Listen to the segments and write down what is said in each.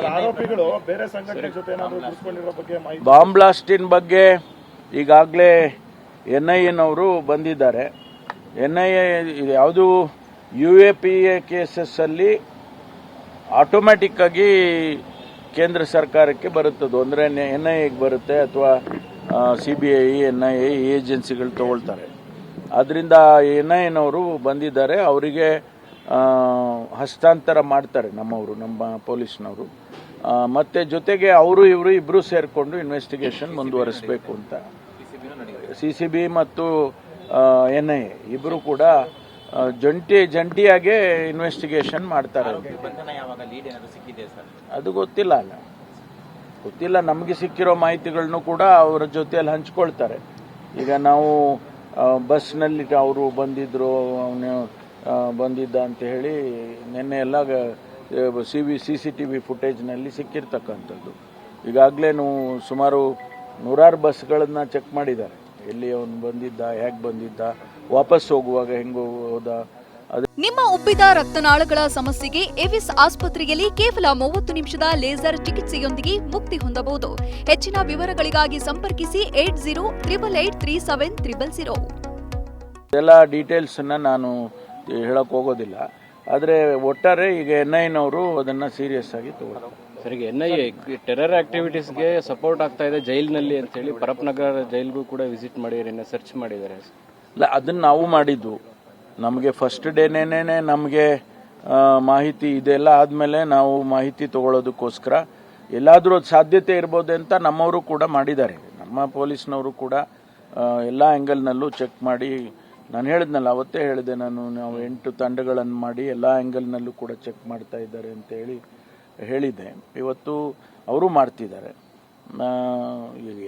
ಆರೋಪಿಗಳು ಬೇರೆ ಸಂಘಟನೆ ಜೊತೆ ಏನಾದ್ರು ಗುರುಸ್ಕೊಂಡಿರೋ ಬಗ್ಗೆ ಮಾಹಿತಿ ಬಾಂಬ್ ಬ್ಲಾಸ್ಟಿನ ಬಗ್ಗೆ ಈಗಾಗಲೇ ಎನ್ ಐ ಎನವರು ಬಂದಿದ್ದಾರೆ. ಎನ್ ಐ ಎ ಯಾವುದು ಯು ಎ ಪಿ ಎ ಕೇಸಸ್ಸಲ್ಲಿ ಆಟೋಮ್ಯಾಟಿಕ್ ಆಗಿ ಕೇಂದ್ರ ಸರ್ಕಾರಕ್ಕೆ ಬರುತ್ತದು. ಅಂದರೆ ಎನ್ ಐ ಎಗೆ ಬರುತ್ತೆ ಅಥವಾ C B I N I A ಏಜೆನ್ಸಿಗಳು ತಗೊಳ್ತಾರೆ. ಅದರಿಂದ ಎನ್ ಐ ಎನವರು ಬಂದಿದ್ದಾರೆ. ಅವರಿಗೆ ಹಸ್ತಾಂತರ ಮಾಡ್ತಾರೆ ನಮ್ಮವರು ನಮ್ಮ ಪೊಲೀಸ್ನವರು. ಮತ್ತೆ ಜೊತೆಗೆ ಅವರು ಇವರು ಇಬ್ಬರು ಸೇರಿಕೊಂಡು ಇನ್ವೆಸ್ಟಿಗೇಷನ್ ಮುಂದುವರಿಸಬೇಕು ಅಂತ. ಸಿ ಸಿ ಬಿ ಮತ್ತು ಎನ್ ಐ ಎ ಇಬ್ಬರು ಕೂಡ ಜಂಟಿ ಜಂಟಿಯಾಗೆ ಇನ್ವೆಸ್ಟಿಗೇಷನ್ ಮಾಡ್ತಾರೆ. ಅದು ಗೊತ್ತಿಲ್ಲ ಅಲ್ಲ. ಗೊತ್ತಿಲ್ಲ ನಮಗೆ ಸಿಕ್ಕಿರೋ ಮಾಹಿತಿಗಳನ್ನು ಕೂಡ ಅವರ ಜೊತೆಯಲ್ಲಿ ಹಂಚ್ಕೊಳ್ತಾರೆ. ಈಗ ನಾವು ಬಸ್ನಲ್ಲಿ ಅವರು ಬಂದಿದ್ರು ಅವನು ಬಂದಿದ್ದ ಅಂತ ಹೇಳಿ ನಿನ್ನೆ ಎಲ್ಲ C V C C T V ಫುಟೇಜ್ನಲ್ಲಿ ಸಿಕ್ಕಿರ್ತಕ್ಕಂಥದ್ದು. ಈಗಾಗಲೇ ಸುಮಾರು ನೂರಾರು ಬಸ್ಗಳನ್ನು ಚೆಕ್ ಮಾಡಿದ್ದಾರೆ. ಎಲ್ಲಿ ಅವನು ಬಂದಿದ್ದ ಹೇಗೆ ಬಂದಿದ್ದ ವಾಪಸ್ ಹೋಗುವಾಗ ಹೆಂಗೆ ಹೋದ ನಿಮ್ಮ ಉಬ್ಬಿದ ರಕ್ತನಾಳಗಳ ಸಮಸ್ಯೆಗೆ ಎವಿಸ್ ಆಸ್ಪತ್ರೆಯಲ್ಲಿ ಕೇವಲ ಮೂವತ್ತು ನಿಮಿಷದ ಲೇಸರ್ ಚಿಕಿತ್ಸೆಯೊಂದಿಗೆ ಮುಕ್ತಿ ಹೊಂದಬಹುದು. ಹೆಚ್ಚಿನ ವಿವರಗಳಿಗಾಗಿ ಸಂಪರ್ಕಿಸಿ eight zero triple eight three seven triple zero. ಎಲ್ಲ ಡೀಟೇಲ್ಸನ್ನು ನಾನು ಹೇಳಕ್ ಹೋಗೋದಿಲ್ಲ. ಆದರೆ ಒಟ್ಟಾರೆ ಈಗ ಎನ್ ಐನವರು ಅದನ್ನು ಸೀರಿಯಸ್ ಆಗಿ ತಗೊಳ್ತಾರೆ. ಸರಿ ಈಗ ಎನ್ ಐ ಎ ಟೆರರ್ ಆಕ್ಟಿವಿಟೀಸ್ಗೆ ಸಪೋರ್ಟ್ ಆಗ್ತಾ ಇದೆ ಜೈಲಿನಲ್ಲಿ ಅಂತೇಳಿ ಪರಪ್ನಗರ ಜೈಲ್ಗೂ ಕೂಡ ವಿಸಿಟ್ ಮಾಡಿದ್ರೆ ಸರ್ಚ್ ಮಾಡಿದ್ದಾರೆ. ಇಲ್ಲ ಅದನ್ನು ನಾವು ಮಾಡಿದ್ದು. ನಮಗೆ ಫಸ್ಟ್ ಡೇನೇನೆ ನಮಗೆ ಮಾಹಿತಿ ಇದೆಲ್ಲ ಆದಮೇಲೆ ನಾವು ಮಾಹಿತಿ ತಗೊಳ್ಳೋದಕ್ಕೋಸ್ಕರ ಎಲ್ಲಾದರೂ ಅದು ಸಾಧ್ಯತೆ ಇರ್ಬೋದು ಅಂತ ನಮ್ಮವರು ಕೂಡ ಮಾಡಿದ್ದಾರೆ. ನಮ್ಮ ಪೊಲೀಸ್ನವರು ಕೂಡ ಎಲ್ಲ ಆ್ಯಂಗಲ್ನಲ್ಲೂ ಚೆಕ್ ಮಾಡಿ ನಾನು ಹೇಳಿದ್ನಲ್ಲ ಅವತ್ತೇ ಹೇಳಿದೆ ನಾನು ನಾವು ಎಂಟು ತಂಡಗಳನ್ನು ಮಾಡಿ ಎಲ್ಲ ಆ್ಯಂಗಲ್ನಲ್ಲೂ ಕೂಡ ಚೆಕ್ ಮಾಡ್ತಾ ಇದ್ದಾರೆ ಅಂತೇಳಿ ಹೇಳಿದೆ. ಹೇಳಿದ್ದೆ ಇವತ್ತು ಅವರು ಮಾಡ್ತಿದ್ದಾರೆ.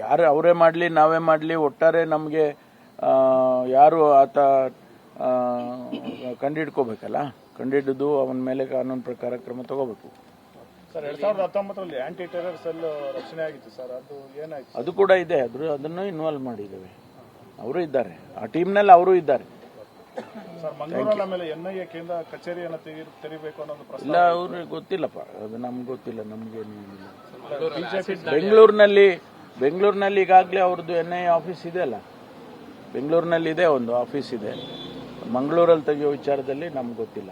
ಯಾರು ಅವರೇ ಮಾಡಲಿ ನಾವೇ ಮಾಡಲಿ ಒಟ್ಟಾರೆ ನಮಗೆ ಯಾರು ಆತ ಕಂಡಿಡ್ಕೋಬೇಕಲ್ಲ? ಕಂಡಿಡಿದು ಅವನ ಮೇಲೆ ಕಾನೂನು ಪ್ರಕಾರ ಕ್ರಮ ತಗೋಬೇಕು. ಸರ್ ಎರಡ್ ಸಾವಿರದ ಹತ್ತೊಂಬತ್ತರಲ್ಲಿ ಆಂಟಿ ಟೆರರ್ ಸೆಲ್ ರಚನೆ ಆಗಿತ್ತು ಸರ್ ಅದು ಏನಾಯ್ತು? ಅದು ಕೂಡ ಇದೆ ಅದ್ರ ಅದನ್ನು ಇನ್ವಾಲ್ವ್ ಮಾಡಿದ್ದೇವೆ. ಅವರು ಇದ್ದಾರೆ. ಆ ಟೀಮ್ನಲ್ಲಿ ಅವರು ಇದ್ದಾರೆ. ಕೇಂದ್ರ ಕಚೇರಿಯನ್ನು ತೆರಿಬೇಕು ಅನ್ನೋದು ಪ್ರಸ್ತಾವ ಇಲ್ಲ ಅವ್ರಿಗೆ ಗೊತ್ತಿಲ್ಲಪ್ಪ. ಅದು ನಮ್ಗೆ ಗೊತ್ತಿಲ್ಲ ನಮ್ಗೆ ಬೆಂಗಳೂರಿನಲ್ಲಿ ಬೆಂಗಳೂರಿನಲ್ಲಿ ಈಗಾಗಲೇ ಅವ್ರದ್ದು ಎನ್ ಐ ಆಫೀಸ್ ಇದೆ ಅಲ್ಲ. ಬೆಂಗಳೂರಿನಲ್ಲಿ ಇದೆ ಒಂದು ಆಫೀಸ್ ಇದೆ. ಮಂಗಳೂರಲ್ಲಿ ತೆಗೆಯೋ ವಿಚಾರದಲ್ಲಿ ನಮ್ಗೆ ಗೊತ್ತಿಲ್ಲ.